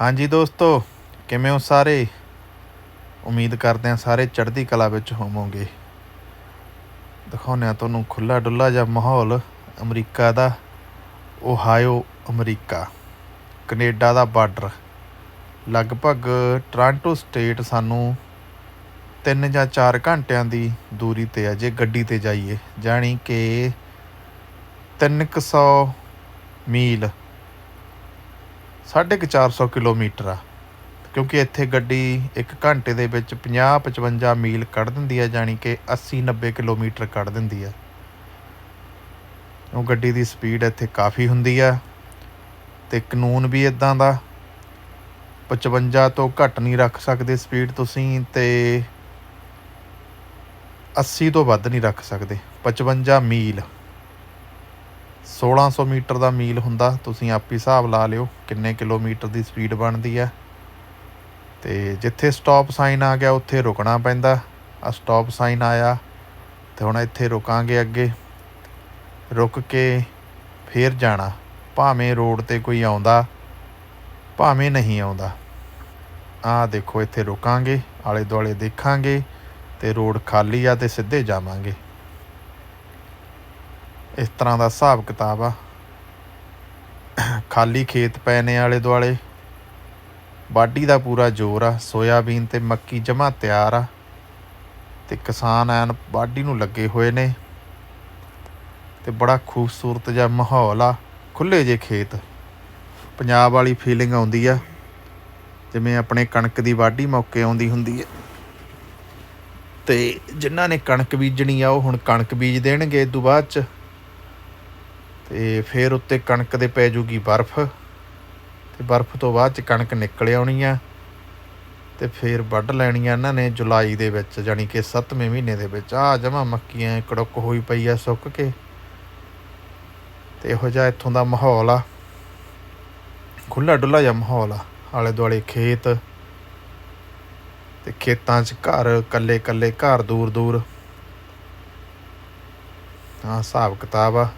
ਹਾਂਜੀ ਦੋਸਤੋ, ਕਿਵੇਂ ਹੋ ਸਾਰੇ? ਉਮੀਦ ਕਰਦੇ ਹਾਂ ਸਾਰੇ ਚੜ੍ਹਦੀ ਕਲਾ ਵਿੱਚ ਹੋਵੋਗੇ। ਦਿਖਾਉਂਦੇ ਹਾਂ ਤੁਹਾਨੂੰ ਖੁੱਲਾ ਡੁੱਲਾ ਜਿਹਾ ਮਾਹੌਲ ਅਮਰੀਕਾ ਦਾ, ਓਹਾਇਓ ਅਮਰੀਕਾ, ਕੈਨੇਡਾ ਦਾ ਬਾਰਡਰ। ਲਗਭਗ ਟੋਰਾਂਟੋ ਸਟੇਟ ਸਾਨੂੰ 3 ਜਾਂ 4 ਘੰਟਿਆਂ ਦੀ ਦੂਰੀ ਤੇ ਹੈ ਜੇ ਗੱਡੀ ਤੇ ਜਾਈਏ, ਜਾਣੀ ਕਿ 300 ਮੀਲ ਸਾਢੇ ਕੁ 400 ਕਿਲੋਮੀਟਰ ਆ। ਕਿਉਂਕਿ ਇੱਥੇ ਗੱਡੀ ਇੱਕ ਘੰਟੇ ਦੇ ਵਿੱਚ 50 55 ਮੀਲ ਕੱਢ ਦਿੰਦੀ ਹੈ ਜਾਣੀ ਕਿ 80 90 ਕਿਲੋਮੀਟਰ ਕੱਢ ਦਿੰਦੀ ਆ। ਉਹ ਗੱਡੀ ਦੀ ਸਪੀਡ ਇੱਥੇ ਕਾਫੀ ਹੁੰਦੀ ਆ ਤੇ ਕਾਨੂੰਨ ਵੀ ਇਦਾਂ ਦਾ। 55 ਤੋਂ ਘੱਟ ਨਹੀਂ ਰੱਖ ਸਕਦੇ ਸਪੀਡ ਤੁਸੀਂ ਤੇ 80 ਤੋਂ ਵੱਧ ਨਹੀਂ ਰੱਖ ਸਕਦੇ। 55 ਮੀਲ। 1600 ਮੀਟਰ ਦਾ ਮੀਲ ਹੁੰਦਾ, ਤੁਸੀਂ ਆਪ ਹੀ ਹਿਸਾਬ ਲਾ ਲਿਓ ਕਿੰਨੇ ਕਿਲੋਮੀਟਰ ਦੀ ਸਪੀਡ ਬਣਦੀ ਆ ਤੇ ਜਿੱਥੇ ਸਟਾਪ ਸਾਈਨ ਆ ਗਿਆ, ਉੱਥੇ ਰੁਕਣਾ ਪੈਂਦਾ। ਆ ਸਟਾਪ ਸਾਈਨ ਆਇਆ ਤੇ ਹੁਣ ਇੱਥੇ ਰੁਕਾਂਗੇ ਅੱਗੇ। ਰੁਕ ਕੇ ਫੇਰ ਜਾਣਾ। ਭਾਵੇਂ ਰੋਡ ਤੇ ਕੋਈ ਆਉਂਦਾ, ਭਾਵੇਂ ਨਹੀਂ ਆਉਂਦਾ। ਆ ਦੇਖੋ, ਇੱਥੇ ਰੁਕਾਂਗੇ ਆਲੇ ਦੁਆਲੇ ਦੇਖਾਂਗੇ ਤੇ ਰੋਡ ਖਾਲੀ ਆ ਤੇ ਸਿੱਧੇ ਜਾਵਾਂਗੇ। ਇਸ ਤਰ੍ਹਾਂ ਦਾ ਹਿਸਾਬ ਕਿਤਾਬ ਆ। ਖਾਲੀ ਖੇਤ ਪਏ ਨੇ ਆਲੇ ਦੁਆਲੇ। ਵਾਢੀ ਦਾ ਪੂਰਾ ਜ਼ੋਰ ਆ, ਸੋਇਆਬੀਨ ਤੇ ਮੱਕੀ ਜਮਾ ਤਿਆਰ ਆ। ਤੇ ਕਿਸਾਨ ਐਨ ਵਾਢੀ ਨੂੰ ਲੱਗੇ ਹੋਏ ਨੇ। ਤੇ ਬੜਾ ਖੂਬਸੂਰਤ ਜਿਹਾ ਮਾਹੌਲ ਆ ਖੁੱਲੇ ਜੇ ਖੇਤ। ਪੰਜਾਬ ਵਾਲੀ ਫੀਲਿੰਗ ਆਉਂਦੀ ਆ, ਜਿਵੇਂ ਆਪਣੇ ਕਣਕ ਦੀ ਵਾਢੀ ਮੌਕੇ ਆਉਂਦੀ ਹੁੰਦੀ ਹੈ ਤੇ ਜਿਨ੍ਹਾਂ ਨੇ ਕਣਕ ਬੀਜਣੀ ਆ, ਉਹ ਹੁਣ ਕਣਕ ਬੀਜ ਦੇਣਗੇ। ਇਸ ਤੋਂ ਬਾਅਦ ਚ ਤੇ ਫਿਰ ਉੱਤੇ ਕਣਕ ਦੇ ਪੈ ਜੂਗੀ ਬਰਫ਼। ਤੇ ਬਰਫ਼ ਤੋਂ ਬਾਅਦ ਚ ਕਣਕ ਨਿਕਲ ਆਉਣੀ ਆ। ਤੇ ਫਿਰ ਵੱਢ ਲੈਣੀ ਆ ਇਹਨਾਂ ਨੇ ਜੁਲਾਈ ਦੇ ਵਿੱਚ ਜਾਨੀ ਕਿ 7ਵੇਂ ਮਹੀਨੇ ਦੇ ਵਿੱਚ। ਆ ਜਮਾ ਮੱਕੀਆਂ ਕੜਕ ਹੋਈ ਪਈ ਆ ਸੁੱਕ ਕੇ। ਤੇ ਇਹੋ ਜਿਹਾ ਇੱਥੋਂ ਦਾ ਮਾਹੌਲ ਆ। ਖੁੱਲਾ ਡੁੱਲਾ ਜਿਹਾ ਮਾਹੌਲ ਆ ਆਲੇ ਦੁਆਲੇ ਖੇਤ। ਤੇ ਖੇਤਾਂ 'ਚ ਘਰ ਕੱਲੇ ਕੱਲੇ ਘਰ ਦੂਰ ਦੂਰ ਆ ਹਿਸਾਬ ਕਿਤਾਬ ਆ।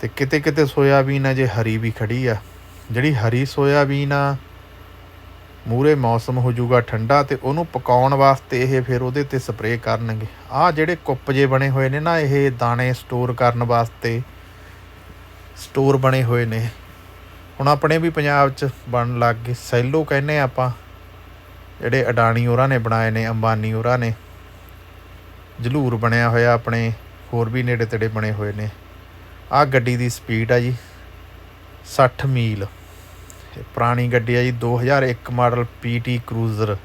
ਤੇ ਕਿਤੇ ਕਿਤੇ ਸੋਇਆਬੀਨ ਆ, ਜੇ ਹਰੀ ਵੀ ਖੜੀ ਆ। ਜਿਹੜੀ ਹਰੀ ਸੋਇਆਬੀਨ ਆ ਮੂਰੇ ਮੌਸਮ ਹੋ ਜਾਊਗਾ ਠੰਡਾ ਤੇ ਉਹਨੂੰ ਪਕਾਉਣ ਵਾਸਤੇ ਇਹ ਫਿਰ ਉਹਦੇ ਤੇ ਸਪਰੇਅ ਕਰਨਗੇ। ਆ ਜਿਹੜੇ ਕੁੱਪ ਜੇ ਬਣੇ ਹੋਏ ਨੇ ਨਾ, ਇਹ ਦਾਣੇ ਸਟੋਰ ਕਰਨ ਵਾਸਤੇ ਸਟੋਰ ਬਣੇ ਹੋਏ ਨੇ। ਹੁਣ ਆਪਣੇ ਵੀ ਪੰਜਾਬ 'ਚ ਬਣਨ ਲੱਗ ਗਏ। ਸੈਲੋ ਕਹਿੰਦੇ ਆਪਾਂ, ਜਿਹੜੇ ਅਡਾਣੀ ਹੋਰਾਂ ਨੇ ਬਣਾਏ ਨੇ, ਅੰਬਾਨੀ ਹੋਰਾਂ ਨੇ। ਜਲੂਰ ਬਣਿਆ ਹੋਇਆ ਆਪਣੇ, ਹੋਰ ਵੀ ਨੇੜੇ ਤੇੜੇ ਬਣੇ ਹੋਏ ਨੇ। ਆ ਗੱਡੀ ਦੀ ਸਪੀਡ ਆ ਜੀ 60 ਮੀਲ। ਇਹ ਪੁਰਾਣੀ ਗੱਡੀ ਆ ਜੀ 2001 ਮਾਡਲ ਪੀਟੀ ਕਰੂਜ਼ਰ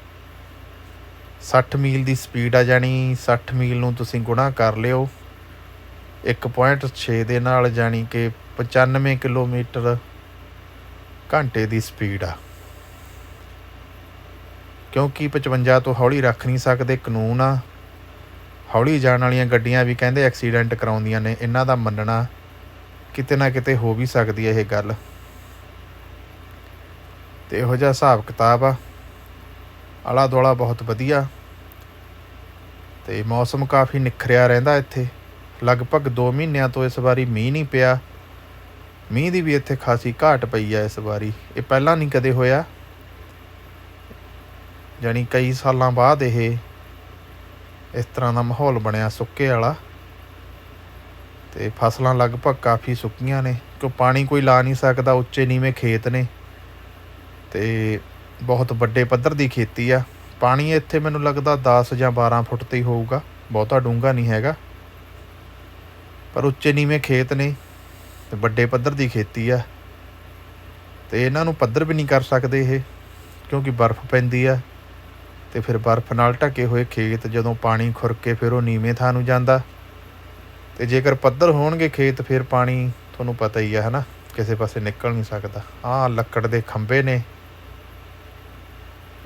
60 ਮੀਲ ਦੀ ਸਪੀਡ ਆ ਜਾਣੀ 60 ਮੀਲ ਨੂੰ ਤੁਸੀਂ ਗੁਣਾ ਕਰ ਲਿਓ। 1.6 ਦੇ ਨਾਲ ਜਾਣੀ ਕਿ 95 ਕਿਲੋਮੀਟਰ ਘੰਟੇ ਦੀ ਸਪੀਡ ਆ। ਕਿਉਂਕਿ 55 ਤੋਂ ਹੌਲੀ ਰੱਖ ਨਹੀਂ ਸਕਦੇ, ਕਾਨੂੰਨ ਆ। ਹੌਲੀ ਜਾਣ ਵਾਲੀਆਂ ਗੱਡੀਆਂ ਵੀ ਕਹਿੰਦੇ ਐਕਸੀਡੈਂਟ ਕਰਾਉਂਦੀਆਂ ਨੇ, ਇਹਨਾਂ ਦਾ ਮੰਨਣਾ ਕਿਤੇ ਨਾ ਕਿਤੇ ਹੋ ਵੀ ਸਕਦੀ ਹੈ ਇਹ ਗੱਲ। ਤੇ ਇਹੋ ਜਿਹਾ ਹਿਸਾਬ ਕਿਤਾਬ ਆ। ਆਲਾ ਦੁਆਲਾ ਬਹੁਤ ਵਧੀਆ। ਤੇ ਮੌਸਮ ਕਾਫੀ ਨਿਖਰਿਆ ਰਹਿੰਦਾ ਇੱਥੇ। ਲਗਭਗ 2 ਮਹੀਨਿਆਂ ਤੋਂ ਇਸ ਵਾਰੀ ਮੀਂਹ ਨਹੀਂ ਪਿਆ। ਮੀਂਹ ਦੀ ਵੀ ਇੱਥੇ ਖਾਸੀ ਘਾਟ ਪਈ ਆ ਇਸ ਵਾਰੀ। ਇਹ ਪਹਿਲਾਂ ਨਹੀਂ ਕਦੇ ਹੋਇਆ। ਜਾਣੀ ਕਈ ਸਾਲਾਂ ਬਾਅਦ ਇਹ ਇਸ ਤਰ੍ਹਾਂ ਦਾ ਮਾਹੌਲ ਬਣਿਆ ਸੁੱਕੇ ਵਾਲਾ ਤੇ ਫਸਲਾਂ ਲਗਭਗ ਕਾਫੀ ਸੁੱਕੀਆਂ ਨੇ, ਕਿਉਂ ਪਾਣੀ ਕੋਈ ਲਾ ਨਹੀਂ ਸਕਦਾ, ਉੱਚੇ ਨੀਵੇਂ ਖੇਤ ਨੇ। ਤੇ ਬਹੁਤ ਵੱਡੇ ਪੱਧਰ ਦੀ ਖੇਤੀ ਆ। ਪਾਣੀ ਇੱਥੇ ਮੈਨੂੰ ਲੱਗਦਾ 10 ਜਾਂ 12 ਫੁੱਟ ਤੇ ਹੀ ਹੋਊਗਾ, ਬਹੁਤਾ ਡੂੰਘਾ ਨਹੀਂ ਹੈਗਾ। ਪਰ ਉੱਚੇ ਨੀਵੇਂ ਖੇਤ ਨੇ ਤੇ ਵੱਡੇ ਪੱਧਰ ਦੀ ਖੇਤੀ ਆ। ਤੇ ਇਹਨਾਂ ਨੂੰ ਪੱਧਰ ਵੀ ਨਹੀਂ ਕਰ ਸਕਦੇ ਇਹ, ਕਿਉਂਕਿ ਬਰਫ਼ ਪੈਂਦੀ ਆ। ਤੇ ਫਿਰ ਬਰਫ਼ ਨਾਲ ਢਕੇ ਹੋਏ ਖੇਤ ਜਦੋਂ ਪਾਣੀ ਖੁਰ ਕੇ ਫਿਰ ਉਹ ਨੀਵੇਂ ਥਾਂ ਨੂੰ ਜਾਂਦਾ। ਤੇ ਜੇਕਰ ਪੱਧਰ ਹੋਣਗੇ ਖੇਤ, ਫਿਰ ਪਾਣੀ ਤੁਹਾਨੂੰ ਪਤਾ ਹੀ ਆ, ਹਨਾ? ਕਿਸੇ ਪਾਸੇ ਨਿਕਲ ਨਹੀਂ ਸਕਦਾ। ਆਹ ਲੱਕੜ ਦੇ ਖੰਭੇ ਨੇ।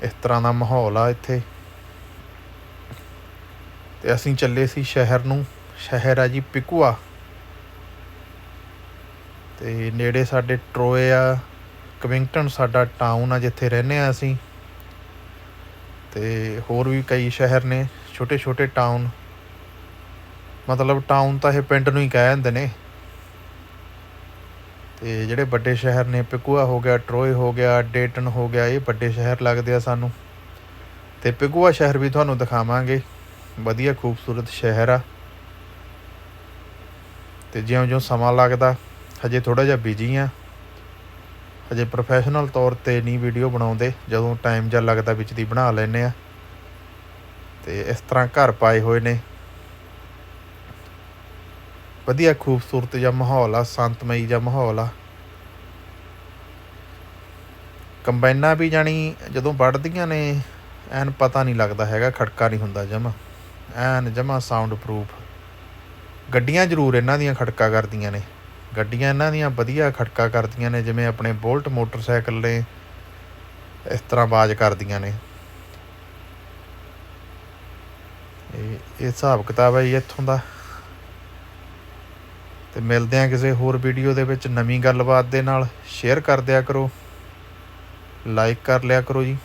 ਇਸ ਤਰ੍ਹਾਂ ਦਾ ਮਾਹੌਲ ਆ ਇੱਥੇ। ਤੇ ਅਸੀਂ ਚੱਲੇ ਸੀ ਸ਼ਹਿਰ ਨੂੰ। ਸ਼ਹਿਰ ਆ ਜੀ ਪਿਕੂਆ। ਤੇ ਨੇੜੇ ਸਾਡੇ ਟਰੋਏ ਆ, ਕਵਿੰਗਟਨ ਸਾਡਾ ਟਾਊਨ ਆ, ਜਿੱਥੇ ਰਹਿੰਦੇ ਆ ਅਸੀਂ। ਤੇ ਹੋਰ ਵੀ ਕਈ ਸ਼ਹਿਰ ਨੇ ਛੋਟੇ ਛੋਟੇ ਟਾਊਨ। ਮਤਲਬ ਟਾਊਨ ਤਾਂ ਇਹ ਪਿੰਡ ਨੂੰ ਹੀ ਕਹਿ ਜਾਂਦੇ ਨੇ। ਤੇ ਜਿਹੜੇ ਵੱਡੇ ਸ਼ਹਿਰ ਨੇ, ਪਿਕੂਆ ਹੋ ਗਿਆ, ਟਰੋਏ ਹੋ ਗਿਆ, ਡੇਟਨ ਹੋ ਗਿਆ, ਇਹ ਵੱਡੇ ਸ਼ਹਿਰ ਲੱਗਦੇ ਆ ਸਾਨੂੰ। ਤੇ ਪਿਕੂਆ ਸ਼ਹਿਰ ਵੀ ਤੁਹਾਨੂੰ ਦਿਖਾਵਾਂਗੇ। ਵਧੀਆ ਖੂਬਸੂਰਤ ਸ਼ਹਿਰ ਆ। ਤੇ ਜਿਉਂ-ਜਿਉਂ ਸਮਾਂ ਲੱਗਦਾ, ਹਜੇ ਥੋੜਾ ਜਿਹਾ ਬਿਜ਼ੀ ਆ। ਹਜੇ ਪ੍ਰੋਫੈਸ਼ਨਲ ਤੌਰ ਤੇ ਨਹੀਂ ਵੀਡੀਓ ਬਣਾਉਂਦੇ, ਜਦੋਂ ਟਾਈਮ ਜਾਂ ਲੱਗਦਾ ਵਿੱਚ ਦੀ ਬਣਾ ਲੈਨੇ ਆ। ਤੇ ਇਸ ਤਰ੍ਹਾਂ ਘਰ ਪਾਏ ਹੋਏ ਨੇ। ਵਧੀਆ ਖੂਬਸੂਰਤ ਜਿਹਾ ਮਾਹੌਲ ਆ, ਸੰਤਮਈ ਜਿਹਾ ਮਾਹੌਲ ਆ। ਕੰਬਾਈਨਾਂ ਵੀ ਜਾਣੀ ਜਦੋਂ ਵੱਢਦੀਆਂ ਨੇ, ਐਨ ਪਤਾ ਨਹੀਂ ਲੱਗਦਾ ਹੈਗਾ, ਖੜਕਾ ਨਹੀਂ ਹੁੰਦਾ ਜਮਾ। ਐਨ ਜਮਾ ਸਾਊਂਡ ਪ੍ਰੂਫ ਗੱਡੀਆਂ ਜ਼ਰੂਰ ਇਹਨਾਂ ਦੀਆਂ ਖੜਕਾ ਕਰਦੀਆਂ ਨੇ। ਗੱਡੀਆਂ ਇਹਨਾਂ ਦੀਆਂ ਵਧੀਆ ਖੜਕਾ ਕਰਦੀਆਂ ਨੇ, ਜਿਵੇਂ ਆਪਣੇ ਬੋਲਟ ਮੋਟਰਸਾਈਕਲ ਨੇ, ਇਸ ਤਰ੍ਹਾਂ ਆਵਾਜ਼ ਕਰਦੀਆਂ ਨੇ। ਇਹ ਇਹ ਹਿਸਾਬ ਕਿਤਾਬ ਹੈ ਜੀ ਇੱਥੋਂ ਦਾ। ਤੇ ਮਿਲਦੇ ਆ ਕਿਸੇ ਹੋਰ ਵੀਡੀਓ ਦੇ ਵਿੱਚ ਨਵੀਂ ਗੱਲਬਾਤ ਦੇ ਨਾਲ। ਸ਼ੇਅਰ ਕਰ ਦਿਆ ਕਰੋ। ਲਾਈਕ ਕਰ ਲਿਆ ਕਰੋ ਜੀ।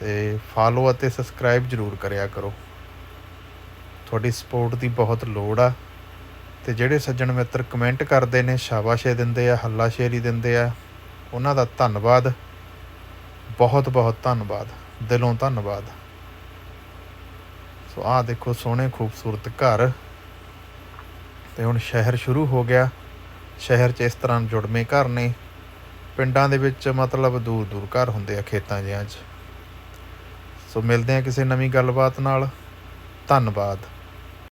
ਤੇ ਫਾਲੋ ਅਤੇ ਸਬਸਕ੍ਰਾਈਬ ਜ਼ਰੂਰ ਕਰਿਆ ਕਰੋ। ਤੁਹਾਡੀ ਸਪੋਰਟ ਦੀ ਬਹੁਤ ਲੋੜ ਆ। ਤੇ ਜਿਹੜੇ ਸੱਜਣ ਮਿੱਤਰ ਕਮੈਂਟ ਕਰਦੇ ਨੇ, ਸ਼ਾਬਾਸ਼ੇ ਦਿੰਦੇ ਆ, ਹੱਲਾਸ਼ੇਰੀ ਦਿੰਦੇ ਆ, ਉਹਨਾਂ ਦਾ ਧੰਨਵਾਦ। ਬਹੁਤ ਬਹੁਤ ਧੰਨਵਾਦ। ਦਿਲੋਂ ਧੰਨਵਾਦ। ਸੋ ਆਹ ਦੇਖੋ ਸੋਹਣੇ ਖੂਬਸੂਰਤ ਘਰ। ਤੇ ਹੁਣ ਸ਼ਹਿਰ ਸ਼ੁਰੂ ਹੋ ਗਿਆ। ਸ਼ਹਿਰ 'ਚ ਇਸ ਤਰ੍ਹਾਂ ਜੁੜਵੇਂ ਘਰ ਨੇ। ਪਿੰਡਾਂ ਦੇ ਵਿੱਚ ਮਤਲਬ ਦੂਰ ਦੂਰ ਘਰ ਹੁੰਦੇ ਆ ਖੇਤਾਂ ਜਿਹਾਂ 'ਚ। ਸੋ ਮਿਲਦੇ ਆ ਕਿਸੇ ਨਵੀਂ ਗੱਲਬਾਤ ਨਾਲ। ਧੰਨਵਾਦ।